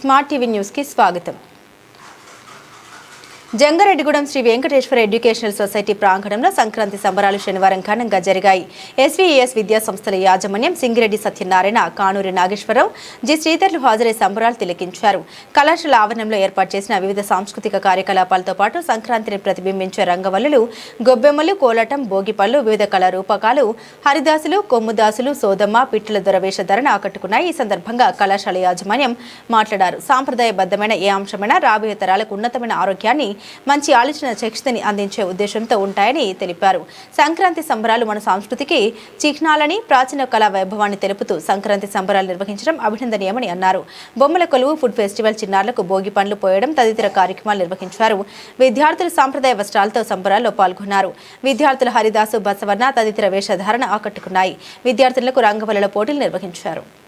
Smart TV న్యూస్కి స్వాగతం. Jangareddygudem Sri Venkateswara educational society ప్రాంగణంలో సంక్రాంతి సంబరాలు శనివారం ఘనంగా జరిగాయి. ఎస్వీఎస్ విద్యా సంస్థల యాజమాన్యం సింగిరెడ్డి సత్యనారాయణ కానూరి నాగేశ్వరరావు జి. శ్రీధర్లు హాజరై సంబరాలు తిలకించారు. కళాశాల ఆవరణంలో ఏర్పాటు చేసిన వివిధ సాంస్కృతిక కార్యకలాపాలతో పాటు సంక్రాంతిని ప్రతిబింబించే రంగవల్లులు గొబ్బెమ్మలు కోలాటం భోగిపళ్ళు వివిధ కళారూపకాలు హరిదాసులు కొమ్ముదాసులు సోదమ్మ పిట్టల దొరవేషధరణ ఆకట్టుకున్నాయి. ఈ సందర్భంగా కళాశాల యాజమాన్యం మాట్లాడారు. సాంప్రదాయబద్ధమైన ఏ అంశమైనా రాబోయే తరాలకు ఉన్నతమైన ఆరోగ్యాన్ని మంచి ఆలోచన శక్తిని అందించే ఉద్దేశంతో ఉంటాయని తెలిపారు. సంక్రాంతి సంబరాలు మన సంస్కృతికి చిహ్నాలని ప్రాచీన కళా వైభవాన్ని తెలుపుతూ సంక్రాంతి సంబరాలు నిర్వహించడం అభినందనీయమని అన్నారు. బొమ్మల కొలువు ఫుడ్ ఫెస్టివల్ చిన్నారులకు భోగి పండ్లు పోయడం తదితర కార్యక్రమాలు నిర్వహించారు. విద్యార్థులు సాంప్రదాయ వస్త్రాలతో సంబరాల్లో పాల్గొన్నారు. విద్యార్థులు హరిదాసు బసవన్న తదితర వేషధారణ ఆకట్టుకున్నాయి. విద్యార్థులకు రంగవల్లుల పోటీలు నిర్వహించారు.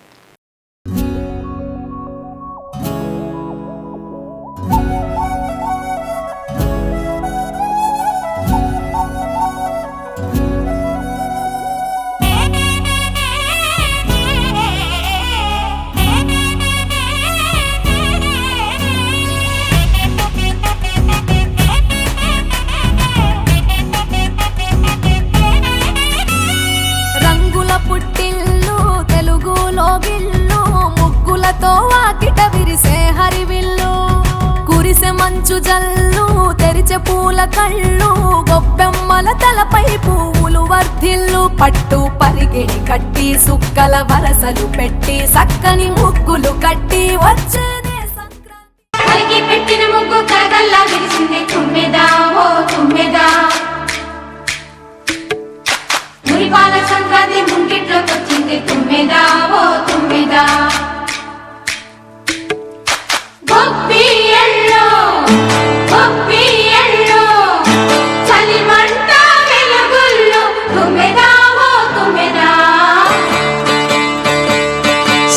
మంచు జల్లు తెరిచే పూల కళ్ళు గొప్పెమ్మల తలపై పువ్వులు వర్ధిల్లు పట్టు పరిగిడి కట్టి సుక్కల వరసలు పెట్టి సక్కని ముగ్గులు కట్టి వచ్చేదే సంక్రాంతి. పెట్టిన ముగ్గు కరగల్లా విరిసింది తుమ్మెదా ఓ తుమ్మెదా. మురిపాల సంక్రాంతి ముంగిట్లోకి వచ్చింది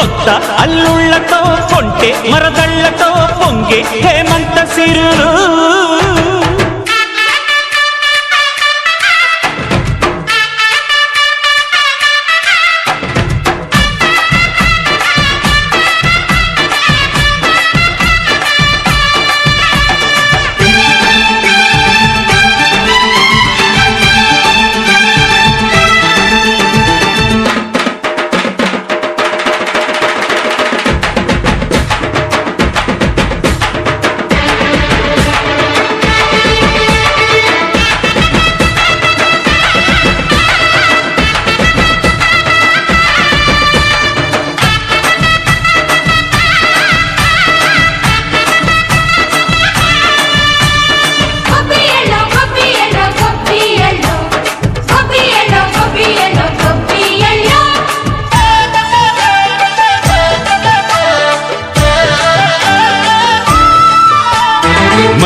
కొత్త అల్లుళ్ళతో కొంటే మరదళ్ళతో పొంగే హేమంత సిరులు.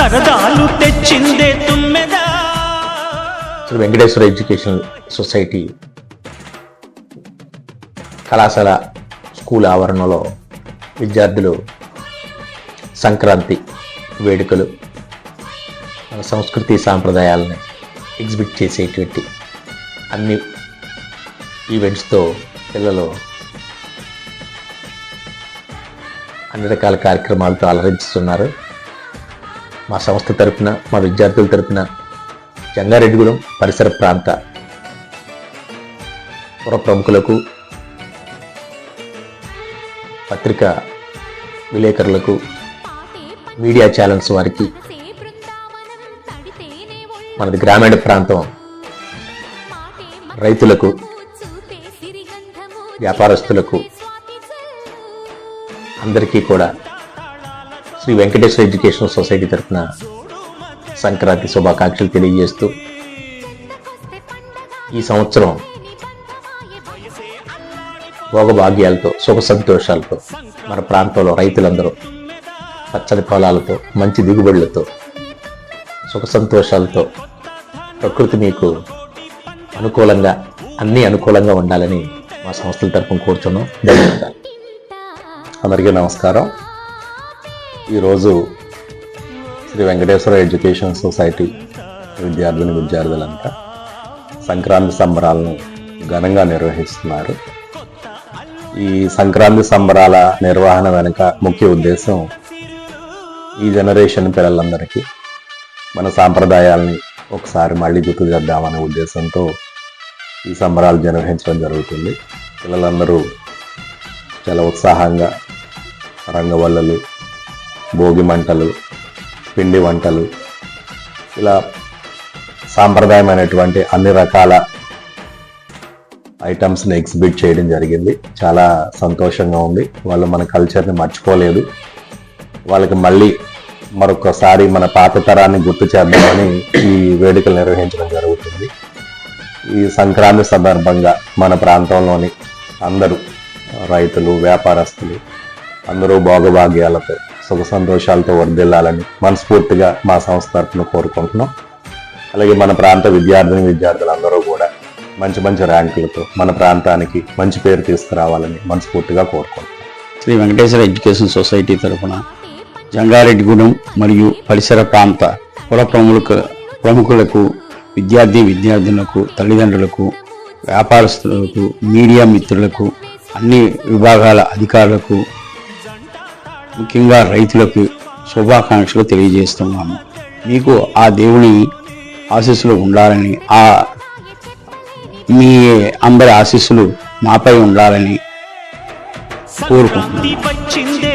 సరదాలు తెచ్చిందే తుమ్మెదా. శ్రీ వెంకటేశ్వర ఎడ్యుకేషనల్ సొసైటీ కళాశాల స్కూల్ ఆవరణలో విద్యార్థులు సంక్రాంతి వేడుకలు మన సంస్కృతి సాంప్రదాయాలని ఎగ్జిబిట్ చేసేటువంటి అన్ని ఈవెంట్స్తో పిల్లలు అన్ని రకాల కార్యక్రమాలతో అలరించుతున్నారు. మా సంస్థ తరపున మా విద్యార్థుల తరపున జంగారెడ్డిగూడెం పరిసర ప్రాంత పుర ప్రముఖులకు పత్రికా విలేకరులకు మీడియా ఛానల్స్ వారికి మనది గ్రామీణ ప్రాంతం రైతులకు వ్యాపారస్తులకు అందరికీ కూడా శ్రీ వెంకటేశ్వర ఎడ్యుకేషన్ సొసైటీ తరఫున సంక్రాంతి శుభాకాంక్షలు తెలియజేస్తూ ఈ సంవత్సరం భోగభాగ్యాలతో సుఖ సంతోషాలతో మన ప్రాంతంలో రైతులందరూ పచ్చని పొలాలతో మంచి దిగుబడులతో సుఖ సంతోషాలతో ప్రకృతి మీకు అనుకూలంగా అన్నీ అనుకూలంగా ఉండాలని మా సంస్థల తరఫున కూర్చున్నాం. ధన్యవాదాలు అందరికీ నమస్కారం. ఈరోజు శ్రీ వెంకటేశ్వర ఎడ్యుకేషన్ సొసైటీ విద్యార్థిని విద్యార్థులంతా సంక్రాంతి సంబరాలను ఘనంగా నిర్వహిస్తున్నారు. ఈ సంక్రాంతి సంబరాల నిర్వహణ వెనుక ముఖ్య ఉద్దేశం ఈ జనరేషన్ పిల్లలందరికీ మన సాంప్రదాయాల్ని ఒకసారి మళ్ళీ గుర్తు చేద్దామనే ఉద్దేశంతో ఈ సంబరాలు నిర్వహించడం జరుగుతుంది. పిల్లలందరూ చాలా ఉత్సాహంగా రంగవల్లలు భోగి మంటలు పిండి వంటలు ఇలా సాంప్రదాయమైనటువంటి అన్ని రకాల ఐటమ్స్ని ఎగ్జిబిట్ చేయడం జరిగింది. చాలా సంతోషంగా ఉంది. వాళ్ళు మన కల్చర్ని మర్చిపోలేదు. వాళ్ళకి మళ్ళీ మరొకసారి మన పాత తరాన్ని గుర్తు చేద్దామని ఈ వేడుకలు నిర్వహించడం జరుగుతుంది. ఈ సంక్రాంతి సందర్భంగా మన ప్రాంతంలోని అందరూ రైతులు వ్యాపారస్తులు అందరూ భోగభాగ్యాలతో సుఖ సంతోషాలతో వర్దిల్లాలని మనస్ఫూర్తిగా మా సంస్థ తరఫున కోరుకుంటున్నాం. అలాగే మన ప్రాంత విద్యార్థిని విద్యార్థులందరూ కూడా మంచి మంచి ర్యాంకులతో మన ప్రాంతానికి మంచి పేరు తీసుకురావాలని మనస్ఫూర్తిగా కోరుకుంటున్నాం. శ్రీ వెంకటేశ్వర ఎడ్యుకేషన్ సొసైటీ తరఫున జంగారెడ్డిగూడెం మరియు పరిసర ప్రాంత కుల ప్రముఖ ప్రముఖులకు విద్యార్థి విద్యార్థులకు తల్లిదండ్రులకు వ్యాపారస్తులకు మీడియా మిత్రులకు అన్ని విభాగాల అధికారులకు ముఖ్యంగా రైతులకు శుభాకాంక్షలు తెలియజేస్తున్నాము. మీకు ఆ దేవుని ఆశీస్సులు ఉండాలని ఆ మీ అందరి ఆశీస్సులు మాపై ఉండాలని కోరుకుంటున్నాను